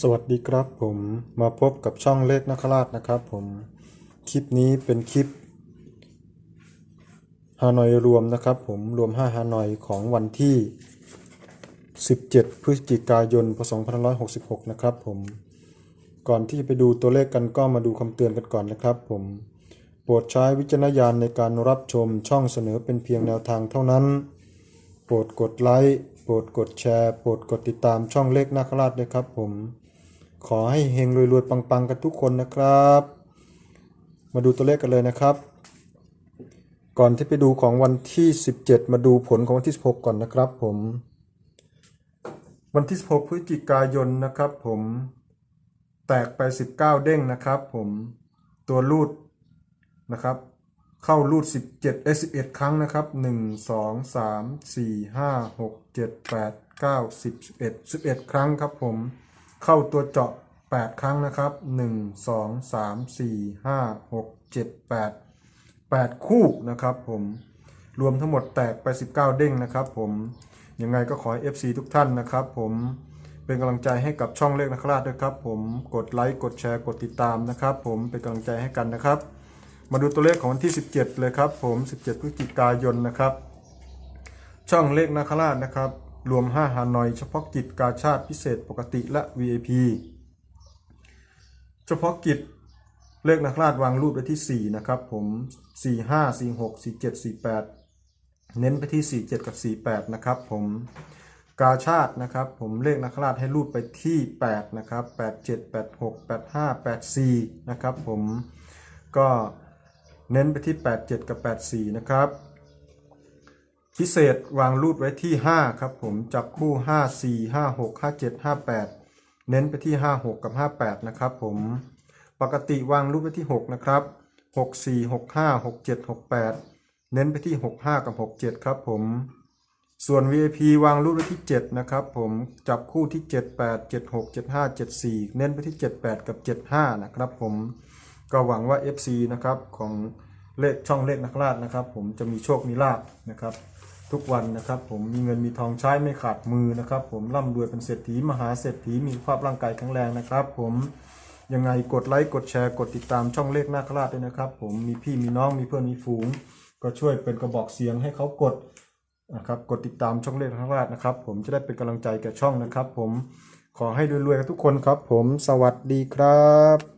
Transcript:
สวัสดีครับผมมาพบกับช่องเลขนักราชนะครับผมคลิปนี้เป็นคลิปฮานอยรวมนะครับผมรวม 5 ฮานอยของวันที่ 17 พฤศจิกายนพศ2566 นะครับผมก่อนที่จะไปดูตัวเลขกันก็มาดูคำเตือนกันก่อนนะครับผมโปรดใช้วิจารณญาณในการรับชมช่องเสนอเป็นเพียงแนวทางเท่านั้น โปรดกดไลค์โปรดกดแชร์โปรดกดติดตามช่องเลขนาคราชด้วยครับผม ขอให้เฮงรวยๆปังๆ กันทุกคนนะครับ มาดูตัวเลขกันเลยนะครับ ก่อนที่ไปดูของวันที่ 17 มาดูผลของวันที่ 16 ก่อนนะครับผม วันที่ 16 พฤศจิกายนนะครับผมแตกไป 19 เด้งนะครับผมตัวรูดนะครับ เข้ารูด 17เอ้ย11 ครั้งนะครับ 1 2 3 4 5 6 7 8 9 10 11 11 ครั้งครับผม เข้าตัวเจาะ 8 ครั้งนะครับ 1 2 3 4 5 6 7 8 8 คู่นะครับผม รวมทั้งหมดแตกไป 19 เด้งนะครับผม ยังไงก็ขอให้ FC ทุกท่านนะครับผมเป็นกำลังใจให้กับช่องเลขนักราชด้วยครับผม กดไลค์ กดแชร์ กดติดตามนะครับผม เป็นกำลังใจให้กันนะครับ มาดูตัวเลขของวันที่ 17 เลยครับผม 17 พฤศจิกายนนะครับ ช่องเลขนาคราชนะครับ รวม5ฮานอย เฉพาะกิจกาชาติพิเศษปกติและ VIP เฉพาะกิจเลขนาคราชวางรูปไว้ที่ 4 นะครับผม 4 5 4 6 4 7 4 8 เน้นไปที่ 4 7 กับ 48 นะครับผมกาชาตินะครับผมเลขนาคราชให้รูปไปที่ 8 นะครับ 8 7 8 6 8 5 8 4 นะครับผมก็ เน้นไปที่ 8 7 กับ 8 4 นะครับ พิเศษวางรูดไว้ที่ 5 ครับผม จับคู่ 5 4 5 6 5 7 5 8 เน้นไปที่ 5 6 กับ 58 นะครับผม ปกติวางรูดไว้ที่ 6 นะครับ 6 4 6 5 6 7 6 8 เน้นไปที่ 6 5 กับ 6 7 ครับผม ส่วน VIP วางรูดไว้ที่ 7 นะครับผม จับคู่ที่ 7 8 7 6 7 5 7 4 เน้นไปที่ 7 8 กับ 75 นะครับผม ก็หวังว่า FC นะครับของเลขช่องเลขนักราชนะครับ ผมจะมีโชคมีลาภนะครับ ทุกวันนะครับ ผมมีเงินมีทองใช้ไม่ขาดมือนะครับ ผมร่ำรวยเป็นเศรษฐีมหาเศรษฐีมีภาพร่างกายแข็งแรงนะครับ ผมยังไงกดไลค์กดแชร์กดติดตามช่องเลขนาคราชด้วยนะครับ ผมมีพี่มีน้องมีเพื่อนมีฝูง ก็ช่วยเป็นกระบอกเสียงให้เขากดนะครับกดติดตามช่องเลขนาคราชนะครับ ผมจะได้เป็นกำลังใจแก่ช่องนะครับ ผมขอให้รวยๆกันทุกคนครับ ผมสวัสดีครับ